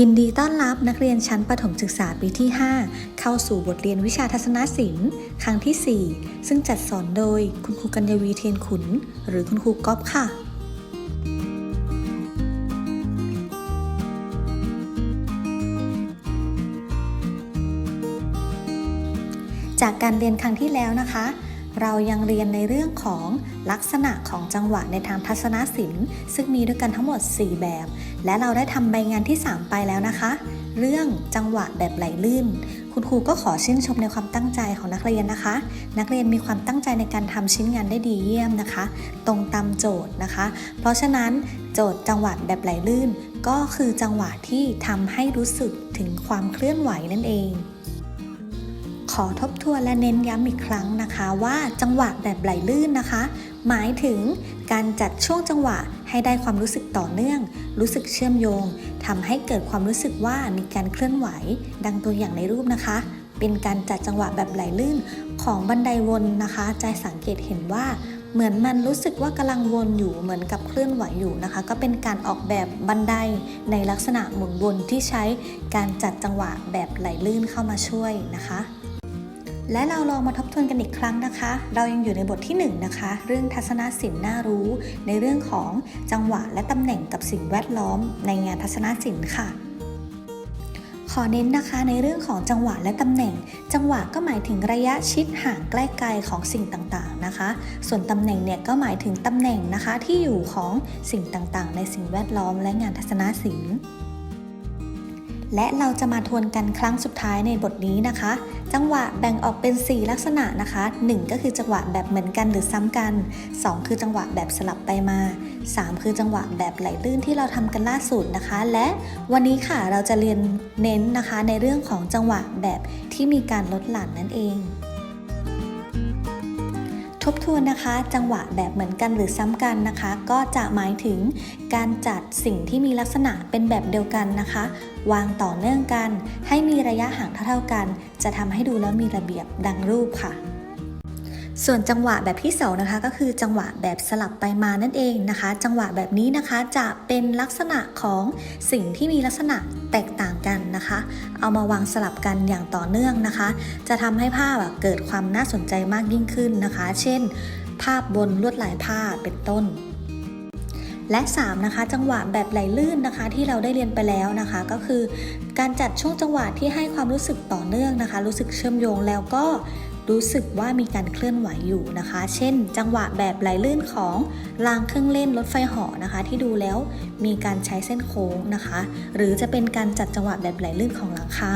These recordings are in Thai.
ยินดีต้อนรับนักเรียนชั้นประถมศึกษาปีที่ 5 เข้าสู่บทเรียนวิชาทัศนศิลป์ ครั้งที่ 4 ซึ่งจัดสอนโดยคุณครูกัญญวีเทียนขุน หรือคุณครูก๊อฟค่ะ จากการเรียนครั้งที่แล้วนะคะ เรายังเรียนในเรื่องของลักษณะของจังหวะในทางทัศนศิลป์ ซึ่งมีด้วยกันทั้งหมด 4 แบบ และเราได้ทำใบงานที่ 3 ไปแล้วนะคะ เรื่องจังหวะแบบไหลลื่น คุณครูก็ขอชื่นชมในความตั้งใจของนักเรียนนะคะ นักเรียนมีความตั้งใจในการทำชิ้นงานได้ดีเยี่ยมนะคะ ตรงตามโจทย์นะคะ เพราะฉะนั้นโจทย์จังหวะแบบไหลลื่น ก็คือจังหวะที่ทำให้รู้สึกถึงความเคลื่อนไหวนั่นเอง ขอทบทวนและเน้นย้ำอีกครั้งนะคะว่าจังหวะแบบไหลลื่นนะคะ หมายถึงการจัดช่วงจังหวะให้ได้ความรู้สึกต่อเนื่อง รู้สึกเชื่อมโยงทำให้เกิดความรู้สึกว่ามีการเคลื่อนไหว ดังตัวอย่างในรูปนะคะ เป็นการจัดจังหวะแบบไหลลื่นของบันไดวนนะคะ จะสังเกตเห็นว่าเหมือนมันรู้สึกว่ากำลังวนอยู่เหมือนกับเคลื่อนไหวอยู่นะคะ ก็เป็นการออกแบบบันไดในลักษณะหมุนวนที่ใช้การจัดจังหวะแบบไหลลื่นเข้ามาช่วยนะคะ และเราลองมาทบทวนกันอีกครั้งนะคะ เรายังอยู่ในบทที่1นะคะ เรื่องทัศนศิลป์น่ารู้ ในเรื่องของจังหวะและตำแหน่งกับสิ่งแวดล้อม ในงานทัศนศิลป์ค่ะ ขอเน้นนะคะในเรื่องของจังหวะและตำแหน่ง จังหวะก็หมายถึงระยะชิดห่างใกล้ไกลของสิ่งต่างๆนะคะ ส่วนตำแหน่งเนี่ยก็หมายถึงตำแหน่งนะคะที่อยู่ของสิ่งต่างๆ ในสิ่งแวดล้อมและงานทัศนศิลป์ และเราจะมาทวนกันครั้งสุดท้ายในบทนี้นะคะ จังหวะแบ่งออกเป็น 4 ลักษณะนะคะ 1 ก็คือจังหวะแบบเหมือนกันหรือซ้ำกัน 2 คือจังหวะแบบสลับไปมา 3 คือจังหวะแบบไหลลื่นที่เราทำกันล่าสุดนะคะ และวันนี้ค่ะเราจะเรียนเน้นนะคะในเรื่องของจังหวะแบบที่มีการลดหลั่นนั่นเอง ทบทวนนะคะ จังหวะแบบเหมือนกันหรือซ้ำกันนะคะ ก็จะหมายถึงการจัดสิ่งที่มีลักษณะเป็นแบบเดียวกันนะคะ วางต่อเนื่องกัน ให้มีระยะห่างเท่าๆกัน จะทำให้ดูแล้วมีระเบียบดังรูปค่ะส่วนจังหวะแบบที่สองนะคะก็คือจังหวะแบบสลับไปมานั่นเองนะคะ จังหวะแบบนี้นะคะจะเป็นลักษณะของสิ่งที่มีลักษณะแตกต่างกัน นะคะ เอามาวางสลับกันอย่างต่อเนื่องนะคะ จะทำให้ภาพเกิดความน่าสนใจมากยิ่งขึ้นนะคะ เช่น ภาพบนลวดลายผ้าเป็นต้นและ 3 นะคะ จังหวะแบบไหลลื่นนะคะ ที่เราได้เรียนไปแล้วนะคะ ก็คือ การจัดช่วงจังหวะที่ให้ความรู้สึกต่อเนื่องนะคะ รู้สึกเชื่อมโยงแล้วก็ รู้สึกว่ามีการเคลื่อนไหวอยู่นะคะ เช่น จังหวะแบบไหลลื่นของรางเครื่องเล่นรถไฟหอนะคะ ที่ดูแล้วมีการใช้เส้นโค้งนะคะ หรือจะเป็นการจัดจังหวะแบบไหลลื่นของหลังคา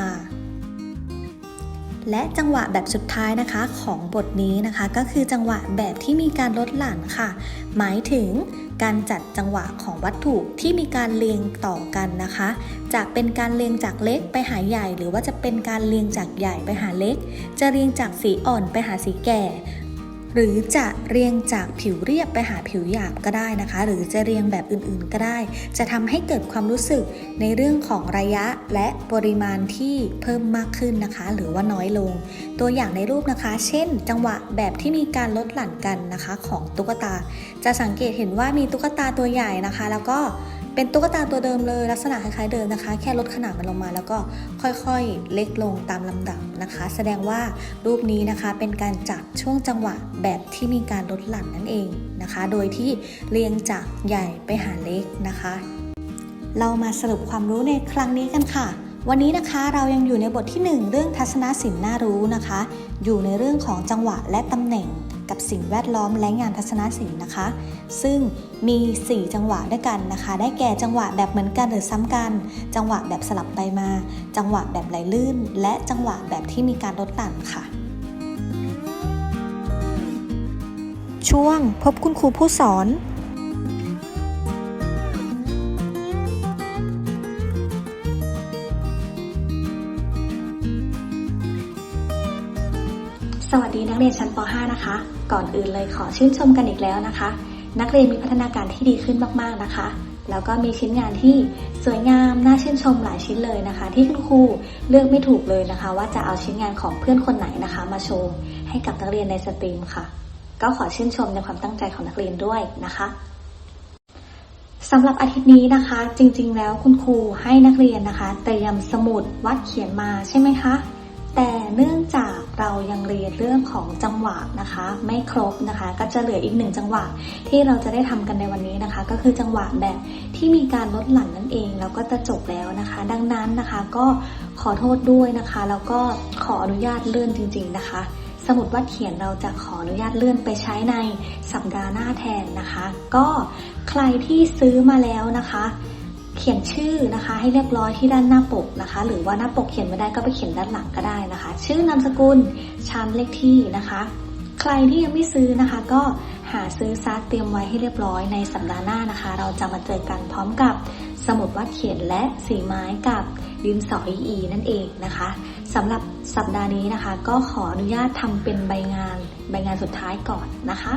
และจังหวะแบบสุดท้ายนะคะของบทนี้นะคะ ก็คือจังหวะแบบที่มีการลดหลั่นค่ะ หมายถึงการจัดจังหวะของวัตถุที่มีการเรียงต่อกันนะคะ จะเป็นการเรียงจากเล็กไปหาใหญ่ หรือว่าจะเป็นการเรียงจากใหญ่ไปหาเล็ก จะเรียงจากสีอ่อนไปหาสีแก่ หรือจะเรียงจากผิวเรียบไปหาผิวหยาบก็ได้นะคะ หรือจะเรียงแบบอื่นๆก็ได้ จะทำให้เกิดความรู้สึกในเรื่องของระยะและปริมาณที่เพิ่มมากขึ้นนะคะ หรือว่าน้อยลง ตัวอย่างในรูปนะคะ เช่น จังหวะแบบที่มีการลดหลั่นกันนะคะของตุ๊กตา จะสังเกตเห็นว่ามีตุ๊กตาตัวใหญ่นะคะ แล้วก็ เป็นตุ๊กตาตัวเดิมเลยลักษณะคล้ายๆเดิมนะคะ แค่ลดขนาดมันลงมาแล้วก็ค่อยๆเล็กลงตามลำดับนะคะ แสดงว่ารูปนี้นะคะเป็นการจัดช่วงจังหวะแบบที่มีการลดหลั่นนั่นเองนะคะ โดยที่เรียงจากใหญ่ไปหาเล็กนะคะ เรามาสรุปความรู้ในครั้งนี้กันค่ะวันนี้นะคะเรายังอยู่ในบทที่ 1 เรื่องทัศนศิลป์น่ารู้นะคะ อยู่ในเรื่องของจังหวะและตำแหน่ง กับสิ่งแวดล้อมและงานทัศนศิลป์นะคะ ซึ่งมี 4 จังหวะด้วยกันนะคะ ได้แก่จังหวะแบบเหมือนกันหรือซ้ำกัน จังหวะแบบสลับไปมา จังหวะแบบไหลลื่น และจังหวะแบบที่มีการลดหลั่นค่ะ ช่วงพบคุณครูผู้สอน สวัสดีนักเรียนชั้นป .5 นะคะ ก่อนอื่นเลยขอชื่นชมกันอีกแล้วนะคะ นักเรียนมีพัฒนาการที่ดีขึ้นมากๆนะคะ แล้วก็มีชิ้นงานที่สวยงามน่าชื่นชมหลายชิ้นเลยนะคะ ที่คุณครูเลือกไม่ถูกเลยนะคะ ว่าจะเอาชิ้นงานของเพื่อนคนไหนนะคะ มาโชว์ให้กับนักเรียนในสตรีมค่ะ ก็ขอชื่นชมในความตั้งใจของนักเรียนด้วยนะคะสำหรับอาทิตย์นี้นะคะ จริงๆ แล้วคุณครูให้นักเรียนนะคะ เตรียมสมุดวัดเขียนมาใช่ไหมคะ แต่เนื่องจาก เรายังเรียนเรื่องของจังหวะนะคะ ไม่ครบนะคะ ก็จะเหลืออีกหนึ่งจังหวะที่เราจะได้ทำกันในวันนี้นะคะ ก็คือจังหวะแบบที่มีการลดหลั่นนั่นเองแล้วก็จะจบแล้วนะคะ ดังนั้นนะคะก็ขอโทษด้วยนะคะแล้วก็ขออนุญาตเลื่อนจริง ๆ นะคะ สมุดวัดเขียนเราจะขออนุญาตเลื่อนไปใช้ในสัปดาห์หน้าแทนนะคะ ก็ใครที่ซื้อมาแล้วนะคะ เขียนชื่อนะคะให้เรียบร้อยที่ด้านหน้าปกนะคะ หรือว่าหน้าปกเขียนไม่ได้ก็ไปเขียนด้านหลังก็ได้นะคะ ชื่อนามสกุลชั้นเลขที่นะคะ ใครที่ยังไม่ซื้อนะคะ ก็หาซื้อซักเตรียมไว้ให้เรียบร้อยในสัปดาห์หน้านะคะ เราจะมาเจอกันพร้อมกับสมุดวาดเขียนและสีไม้กับดินสออีนั่นเองนะคะสำหรับสัปดาห์นี้นะคะ ก็ขออนุญาตทำเป็นใบงานใบงานสุดท้ายก่อนนะคะ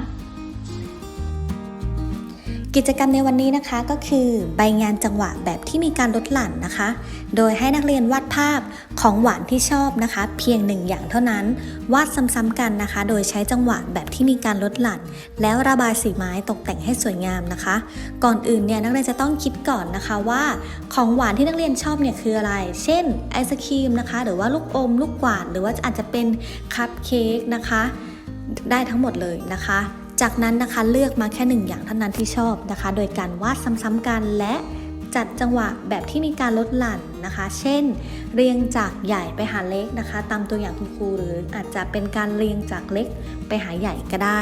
กิจกรรมในวันนี้นะคะก็คือใบงานจังหวะแบบที่มีการลดหลั่นนะคะ โดยให้นักเรียนวาดภาพของหวานที่ชอบนะคะ เพียงหนึ่งอย่างเท่านั้น วาดซ้ำๆกันนะคะ โดยใช้จังหวะแบบที่มีการลดหลั่น แล้วระบายสีไม้ตกแต่งให้สวยงามนะคะ ก่อนอื่นเนี่ยนักเรียนจะต้องคิดก่อนนะคะว่าของหวานที่นักเรียนชอบเนี่ยคืออะไร เช่นไอศครีมนะคะ หรือว่าลูกอม ลูกกวาด หรือว่าอาจจะเป็นคัพเค้กนะคะ ได้ทั้งหมดเลยนะคะ จากนั้นนะคะเลือกมาแค่หนึ่งอย่างเท่านั้นที่ชอบนะคะ โดยการวาดซ้ำๆกันและจัดจังหวะแบบที่มีการลดหลั่นนะคะ เช่น เรียงจากใหญ่ไปหาเล็กนะคะ ตามตัวอย่างคุณครูหรืออาจจะเป็นการเรียงจากเล็กไปหาใหญ่ก็ได้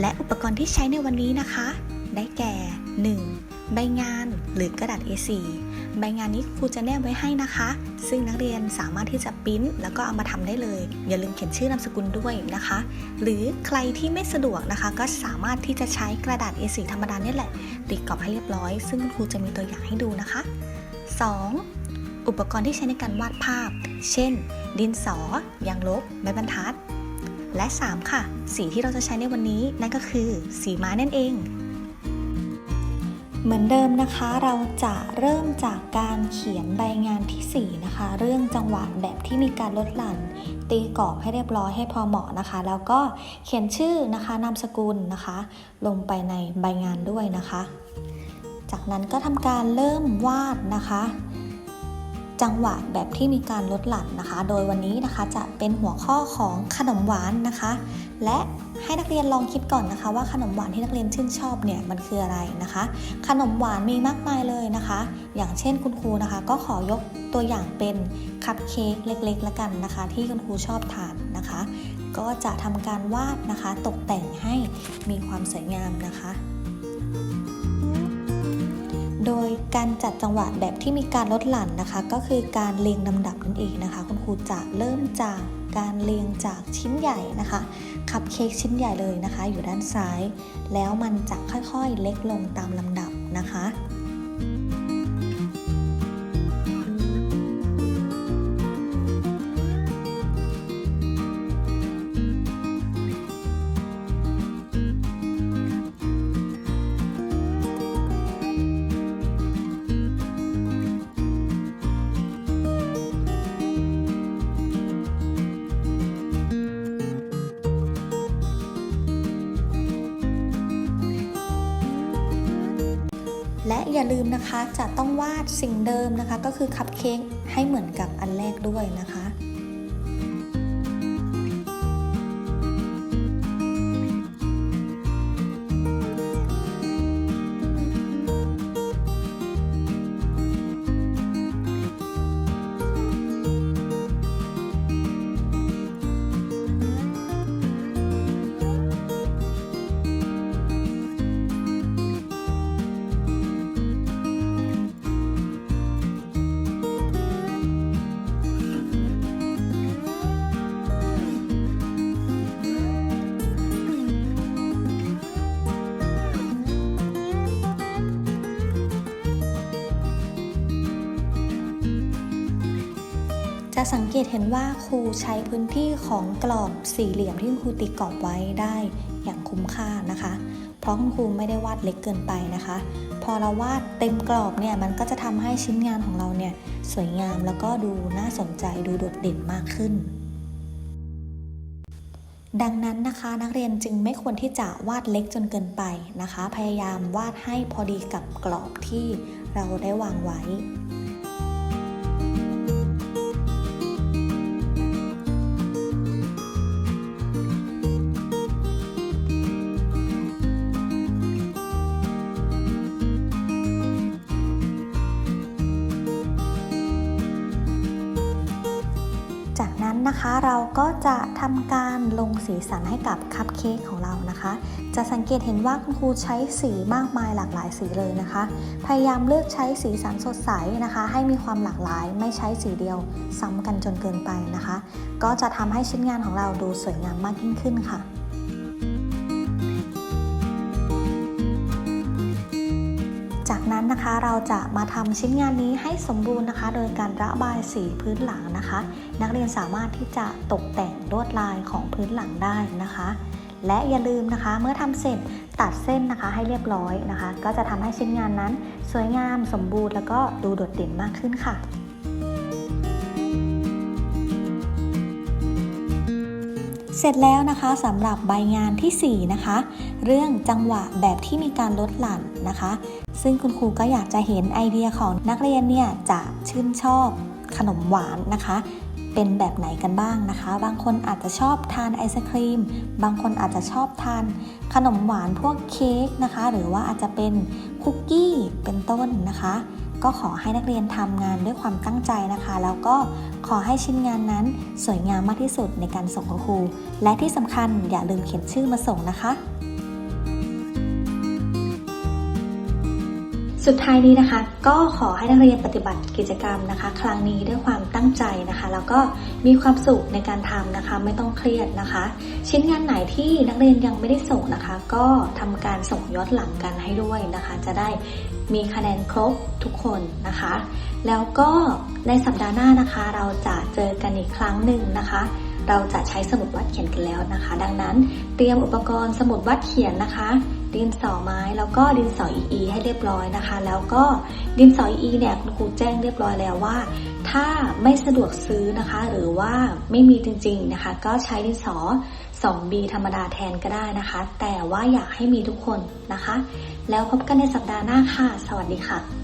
และอุปกรณ์ที่ใช้ในวันนี้นะคะ ได้แก่ 1. ใบงานหรือกระดาษ A4 ใบงานนี้ครูจะแนบไว้ให้นะคะ ซึ่งนักเรียนสามารถที่จะปริ้นแล้วก็เอามาทำได้เลย อย่าลืมเขียนชื่อนามสกุลด้วยนะคะ หรือใครที่ไม่สะดวกนะคะ ก็สามารถที่จะใช้กระดาษ A4 ธรรมดาเนี่ยแหละ ติดกรอบให้เรียบร้อย ซึ่งครูจะมีตัวอย่างให้ดูนะคะ 2. อุปกรณ์ที่ใช้ในการวาดภาพ เช่น ดินสอ ยางลบ ไม้บรรทัด และ 3 ค่ะ สีที่เราจะใช้ในวันนี้นั่นก็คือ สีม้นั่นเอง เหมือนเดิมนะคะเราจะเริ่มจากการเขียนใบงานทีสี่ 4 นะคะ เรื่องจังหวะแบบที่มีการลดหลั่น ตีกรอบให้เรียบร้อยให้พอเหมาะนะคะ แล้วก็เขียนชื่อนะคะนามสกุลนะคะ ลงไปในใบงานด้วยนะคะ จากนั้นก็ทำการเริ่มวาดนะคะ จังหวะแบบที่มีการลดหลั่นนะคะ โดยวันนี้นะคะจะเป็นหัวข้อของขนมหวานนะคะ และ ให้นักเรียนลองคิดก่อนนะคะ ว่าขนมหวานที่นักเรียนชื่นชอบเนี่ยมันคืออะไรนะคะ ขนมหวานมีมากมายเลยนะคะ อย่างเช่นคุณครูนะคะ ก็ขอยกตัวอย่างเป็นคัพเค้กเล็กๆละกันนะคะ ที่คุณครูชอบทานนะคะ ก็จะทำการวาดนะคะ ตกแต่งให้มีความสวยงามนะคะโดยการจัดจังหวะแบบที่มีการลดหลั่นนะคะ ก็คือการเรียงลำดับนั่นเองนะคะ คุณครูจะเริ่มจากการเรียงจากชิ้นใหญ่นะคะ คัพเค้กชิ้นใหญ่เลยนะคะ อยู่ด้านซ้าย แล้วมันจะค่อยๆเล็กลงตามลำดับนะคะ และอย่าลืมนะคะจะต้องวาดสิ่งเดิมนะคะ ก็คือคัพเค้กให้เหมือนกับอันแรกด้วยนะคะ จะสังเกตเห็นว่าครูใช้พื้นที่ของกรอบสี่เหลี่ยมที่คุณครูตีกรอบไว้ได้อย่างคุ้มค่านะคะ เพราะคุณครูไม่ได้วาดเล็กเกินไปนะคะ พอเราวาดเต็มกรอบเนี่ยมันก็จะทำให้ชิ้นงานของเราเนี่ยสวยงามแล้วก็ดูน่าสนใจดูโดดเด่นมากขึ้นดังนั้นนะคะนักเรียนจึงไม่ควรที่จะวาดเล็กจนเกินไปนะคะ พยายามวาดให้พอดีกับกรอบที่เราได้วางไว้ นั้นนะคะ เราก็จะทำการลงสีสันให้กับคัพเค้กของเรานะคะ จะสังเกตเห็นว่าคุณครูใช้สีมากมายหลากหลายสีเลยนะคะ พยายามเลือกใช้สีสันสดใสนะคะ ให้มีความหลากหลาย ไม่ใช้สีเดียวซ้ำกันจนเกินไปนะคะ ก็จะทำให้ชิ้นงานของเราดูสวยงามมากยิ่งขึ้นค่ะ จากนั้นนะคะเราจะมาทำชิ้นงานนี้ให้สมบูรณ์นะคะ โดยการระบายสีพื้นหลังนะคะ นักเรียนสามารถที่จะตกแต่งลวดลายของพื้นหลังได้นะคะ และอย่าลืมนะคะ เมื่อทำเสร็จตัดเส้นนะคะให้เรียบร้อยนะคะ ก็จะทำให้ชิ้นงานนั้น สวยงามสมบูรณ์แล้วก็ดูโดดเด่นมากขึ้นค่ะเสร็จแล้วนะคะสำหรับใบงานทีสี่4 นะคะ เรื่องจังหวะแบบที่มีการลดหลั่นนะคะ ซึ่งคุณครูก็อยากจะเห็นไอเดียของนักเรียนเนี่ยจะชื่นชอบขนมหวานนะคะเป็นแบบไหนกันบ้างนะคะ บางคนอาจจะชอบทานไอศครีม บางคนอาจจะชอบทานขนมหวานพวกเค้กนะคะ หรือว่าอาจจะเป็นคุกกี้เป็นต้นนะคะ ก็ขอให้นักเรียนทำงานด้วยความตั้งใจนะคะ แล้วก็ขอให้ชิ้นงานนั้นสวยงามมากที่สุดในการส่งครู และที่สำคัญอย่าลืมเขียนชื่อมาส่งนะคะ สุดท้ายนี้นะคะ ก็ขอให้นักเรียนปฏิบัติกิจกรรมนะคะ ครั้งนี้ด้วยความตั้งใจนะคะ แล้วก็มีความสุขในการทำนะคะ ไม่ต้องเครียดนะคะ ชิ้นงานไหนที่นักเรียนยังไม่ได้ส่งนะคะ ก็ทำการส่งย้อนหลังกันให้ด้วยนะคะ จะได้มีคะแนนครบทุกคนนะคะ แล้วก็ในสัปดาห์หน้านะคะ เราจะเจอกันอีกครั้งหนึ่งนะคะเราจะใช้สมุดวาดเขียนกันแล้วนะคะ ดังนั้นเตรียมอุปกรณ์สมุดวาดเขียนนะคะ ดินสอไม้แล้วก็ดินสออีอีให้เรียบร้อยนะคะ แล้วก็ดินสออีอีเนี่ยคุณครูแจ้งเรียบร้อยแล้วว่า ถ้าไม่สะดวกซื้อนะคะ หรือว่าไม่มีจริงๆนะคะ ก็ใช้ดินสอ 2B ธรรมดาแทนก็ได้นะคะ แต่ว่าอยากให้มีทุกคนนะคะ แล้วพบกันในสัปดาห์หน้าค่ะ สวัสดีค่ะ